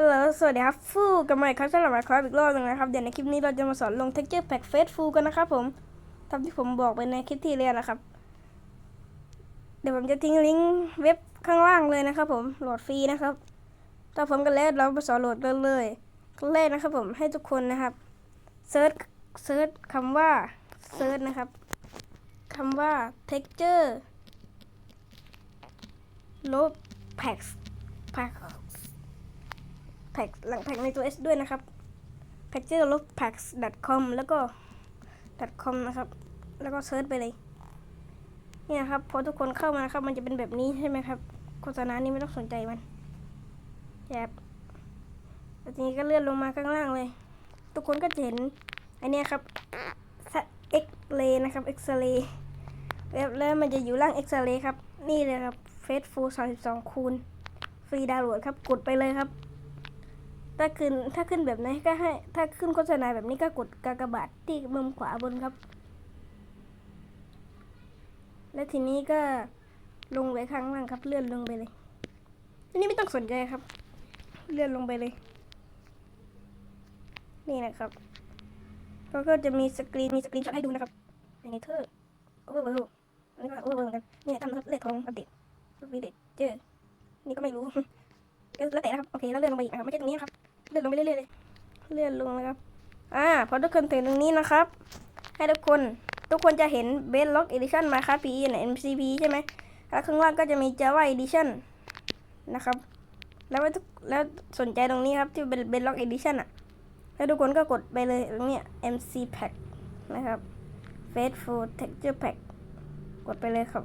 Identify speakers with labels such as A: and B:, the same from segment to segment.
A: ฮัลโหล สวัสดีครับ ฟูกับใหม่ครับสำหรับมาครับอีกรอบนึงนะครับ เดี๋ยวในคลิปนี้เราจะมาสอนลง texture pack face full กันนะครับผมตามที่ผมบอกไปในคลิปที่แล้วนะครับ เดี๋ยวผมจะทิ้งลิงก์เว็บข้างล่างเลยนะครับ ผม โหลดฟรีนะครับถ้าผมกันแล้วเรามาสอนโหลดกันเลยแรกนะครับผม ให้ทุกคนนะครับ เซิร์ช เซิร์ชคำว่า เซิร์ชนะครับคำว่า texture ลบ packs pack พ็กหลังแพ็กในตัว S ด้วยนะครับ p a c k e r ลบ packs com แล้วก็ com นะครับ แล้วก็เซิร์ชไปเลยเนี่ยครับพอทุกคนเข้ามานะครับ มันจะเป็นแบบนี้ใช่ไหมครับ โฆษณานี้ไม่ต้องสนใจมันแอบแล้วทีนี้ก็เลื่อนลงมาข้างล่างเลย ทุกคนก็จะเห็นอันเนี้ยครับ X ray นะครับ X ray แล้วแล้วมันจะอยู่ล่าง X ray ครับ นี่เลยครับ Faithful 32คูณฟรีดาวน์โหลดครับ กดไปเลยครับ ถ้าขึ้นถ้าขึ้นแบบไหนก็ให้ ถ้าขึ้นโฆษณาแบบนี้ก็กดกากบาทที่มุมขวาบนครับ และทีนี้ก็ลงไว้ข้างล่างครับ เลื่อนลงไปเลยอันนี้ไม่ต้องสนใจครับ เลื่อนลงไปเลย นี่นะครับแล้วก็จะมีสกรีนมีสกรีนช็อตให้ดูนะครับในเธอโอเวอร์เวิร์อันนี้ก็โอเวอร์เวิร์กันเนี่ยทำนะครับเลขของอัปเดตวีเดตเจอนี่ก็ไม่รู้ก็แล้วแต่นะครับโอเคแล้วเลื่อนลงไปอีกนะครับไม่ใช่ตรงนี้นะครับ อ่าพอทุกคนถึงตรงนี้นะครับ ให้ทุกคนทุกคนจะเห็น b a s e Lock Edition มาครับ PE ใน MCP ใช่ไหมแล้วข้างล่างก็จะมี Java Edition นะครับ แล้วทุกแล้วสนใจตรงนี้ครับที่เป็น b a s e Lock Edition อะ แล้วทุกคนก็กดไปเลยตรงเนี้ย MC Pack นะครับ Faithful Texture Pack กดไปเลยครับ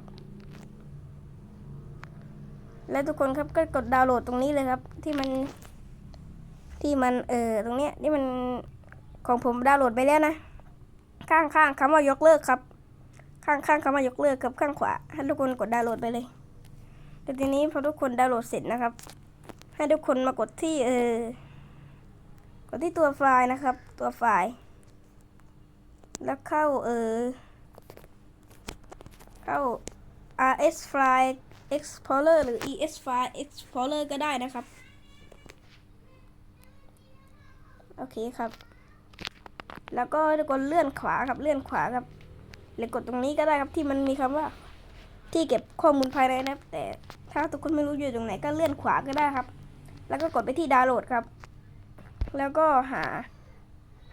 A: แล้วทุกคนครับก็กดดาวน์โหลดตรงนี้เลยครับ ที่มันที่มันเออตรงเนี้ยที่มัน ของผมดาวน์โหลดไปแล้วนะ ข้างข้างคำว่ายกเลิกครับ ข้างข้างคำว่ายกเลิกกับข้างขวา ให้ทุกคนกดดาวน์โหลดไปเลยแต่ทีนี้พอทุกคนดาวน์โหลดเสร็จนะครับ ให้ทุกคนมากดที่เออกดที่ตัวไฟล์นะครับ ตัวไฟล์ แล้วเข้าเออเข้า rs file explorer หรือ es file explorer ก็ได้นะครับ โอเคครับ แล้วก็ทุกคนเลื่อนขวาครับเลื่อนขวาครับหรือกดตรงนี้ก็ได้ครับที่มันมีคำว่า ที่เก็บข้อมูลภายในนะครับ แต่ถ้าทุกคนไม่รู้อยู่ตรงไหนก็เลื่อนขวาก็ได้ครับ แล้วก็กดไปที่ดาวน์โหลดครับ แล้วก็หา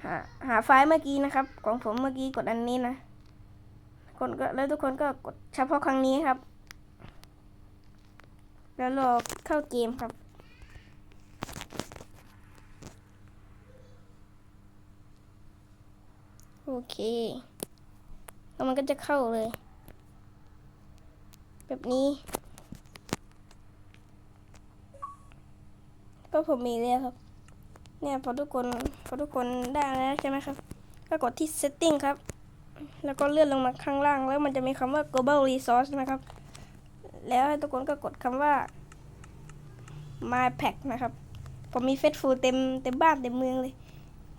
A: หาหาไฟล์เมื่อกี้นะครับ ของผมเมื่อกี้กดอันนี้นะคนก็แล้วทุกคนก็กดเฉพาะครั้งนี้ครับ แล้วรอเข้าเกมครับ โอ เค แล้วมันก็จะเข้าเลย แบบนี้ ก็ผมมีแล้วครับ เนี่ยพอทุกคนพอทุกคนได้แล้วใช่ไหมครับ ก็กดที่ setting ครับ แล้วก็เลื่อนลงมาข้างล่าง แล้วมันจะมีคำว่า global resource นะครับ แล้วทุกคนก็กดคำว่า my pack นะครับ ผมมีเฟซฟูเต็มเต็มบ้านเต็มเมืองเลย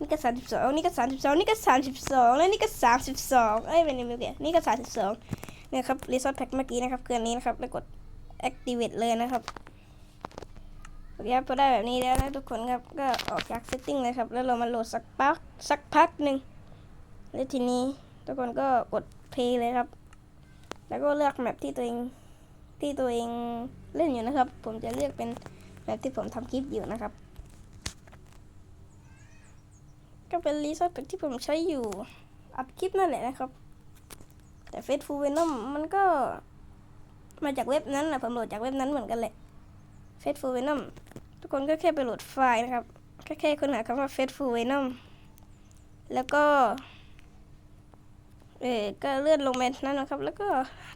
A: นี่ก็สามสิบสองนี่ก็สามสิบสองนี่ก็สามสิบสองแล้วนี่ก็สามสิบสองเอ้ยเป็นยังไงเนี่ยนี่ก็สามสิบสองเนี่ยครับ resource pack เมื่อกี้นะครับเครื่องนี้นะครับแล้วกด activate เลยนะครับโอเคครับพอได้แบบนี้แล้วนะทุกคนครับก็ออกจาก setting เลยครับ แล้วเรามาโหลดสักพักสักพักหนึ่งแล้วทีนี้ทุกคนก็กด play เลยครับ แล้วก็เลือกแมปที่ตัวเองที่ตัวเองเล่นอยู่นะครับ ผมจะเลือกเป็นแมปที่ผมทำคลิปอยู่นะครับ ก็เป็นรีซอสที่ผมใช้อยู่อัดคลิปนั่นแหละนะครับ แต่ Faithful Venom มันก็มาจากเว็บนั้นนะผมโหลดจากเว็บนั้นเหมือนกันแหละ Faithful Venom ทุกคนก็แค่ไปโหลดไฟล์นะครับแค่แค่ค้นหาคำว่า Faithful Venom แล้วก็เออก็เลื่อนลงไปนั่นนะครับ แล้วก็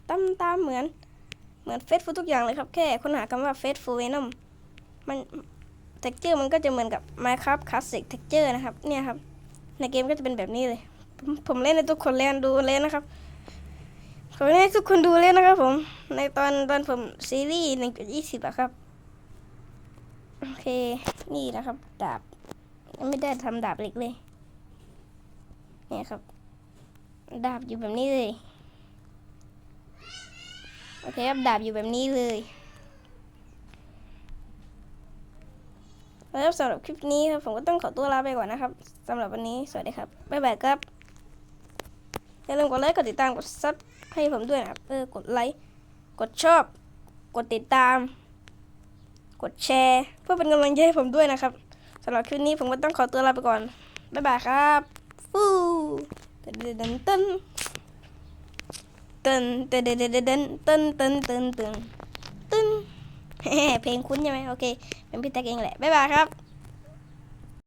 A: ตามตามเหมือนเหมือน Faithful ทุกอย่างเลยครับ แค่ค้นหาคำว่า Faithful Venom มัน texture มันก็จะเหมือนกับ Minecraft Classic texture นะครับ เนี่ยครับ ในเกมก็จะเป็นแบบนี้เลย ผมเล่นในทุกคนเล่นดูเลยนะครับขอให้ทุกคนดูเลยนะครับ ผม ในตอนตอนผมซีรีส์หนึ่งจุดยี่สิบอะครับ โอเค นี่นะครับ ดาบไม่ได้ทำดาบเหล็กเลย เนี่ยครับ ดาบอยู่แบบนี้เลย โอเคครับ ดาบอยู่แบบนี้เลย แล้วสำหรับคลิปนี้ครับผมก็ต้องขอตัวลาไปก่อนนะครับสำหรับวันนี้สวัสดีครับบ๊ายบายครับอย่าลืมกดไลค์กดติดตามกดซับให้ผมด้วยนะครับเออกดไลค์กดชอบ กดติดตาม กดแชร์ เพื่อเป็นกำลังใจให้ผมด้วยนะครับสำหรับคลิปนี้ผมก็ต้องขอตัวลาไปก่อนบ๊ายบายครับฟูตึนตึนตึนตึนตึนตึนตึนตึนตึนตึนตึนตึนตึน เพลงคุ้นใช่ไหมโอเค เป็นพี่แท็กเองแหละ บ๊ายบายครับ